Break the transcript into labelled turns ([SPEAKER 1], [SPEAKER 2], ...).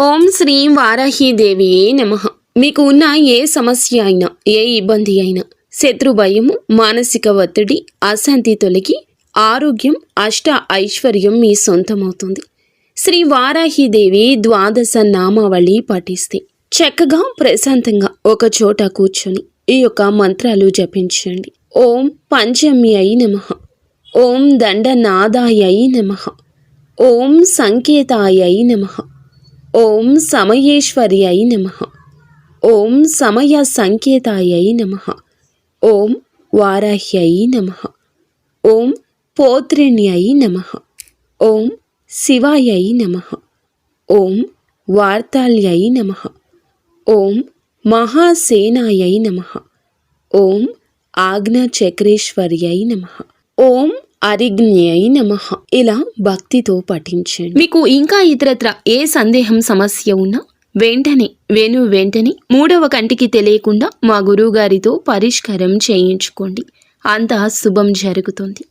[SPEAKER 1] ఓం శ్రీ వారాహీదేవియే నమ. మీకు ఉన్న ఏ సమస్య అయినా ఏ ఇబ్బంది అయినా శత్రు భయము మానసిక ఒత్తిడి అశాంతి తొలగి ఆరోగ్యం అష్ట ఐశ్వర్యం మీ సొంతమవుతుంది. శ్రీ వారాహీదేవి ద్వాదశ నామావళి పఠిస్తే చక్కగా ప్రశాంతంగా ఒక చోట కూర్చొని ఈ యొక్క మంత్రాలు జపించండి. ఓం పంచమ్యై నమ. ఓం దండనాదాయ నమ. ఓం సంకేతాయ నమ. ఓం సమయేశ్వర్యై నమ. ఓం సమయ సంకేతాయై నమ. ఓం వారాహ్యై నమ. ఓం పోత్రిణ్యై నమ. ఓం శివాయై నమ. ఓం వార్తాళ్యై నమ. ఓం మహాసేనాయై నమ. ఓం ఆజ్ఞాచక్రేశ్వర్యై నమ. ఓం అరిజ్ఞాయి నమ. ఇలా భక్తితో పఠించండి. మీకు ఇంకా ఇతరత్ర ఏ సందేహం సమస్య ఉన్నా వెంటనే వేణు వెంటనే మూడవ కంటికి తెలియకుండా మా గురువుగారితో పరిష్కారం చేయించుకోండి. అంతా శుభం జరుగుతుంది.